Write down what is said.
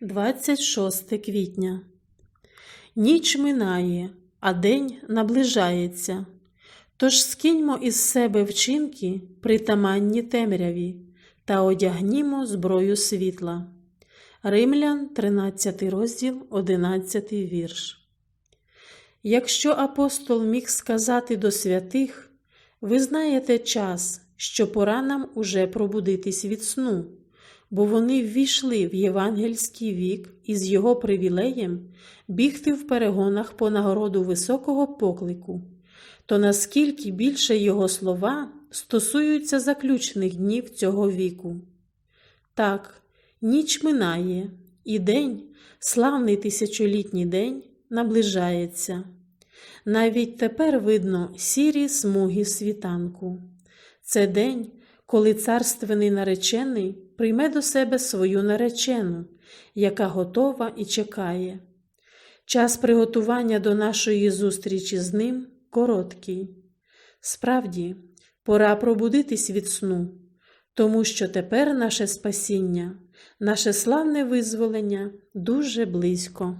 26 квітня. Ніч минає, а день наближається. Тож скиньмо із себе вчинки притаманні темряві та одягнімо зброю світла. Римлян, 13 розділ, 11 вірш. Якщо апостол міг сказати до святих, ви знаєте час, що пора нам уже пробудитись від сну, бо вони ввійшли в євангельський вік і з його привілеєм бігти в перегонах по нагороду високого поклику, то наскільки більше його слова стосуються заключних днів цього віку. Так, ніч минає, і день, славний тисячолітній день, наближається. Навіть тепер видно сірі смуги світанку. Це день, коли царственний наречений прийме до себе свою наречену, яка готова і чекає. Час приготування до нашої зустрічі з ним короткий. Справді, пора пробудитись від сну, тому що тепер наше спасіння, наше славне визволення дуже близько.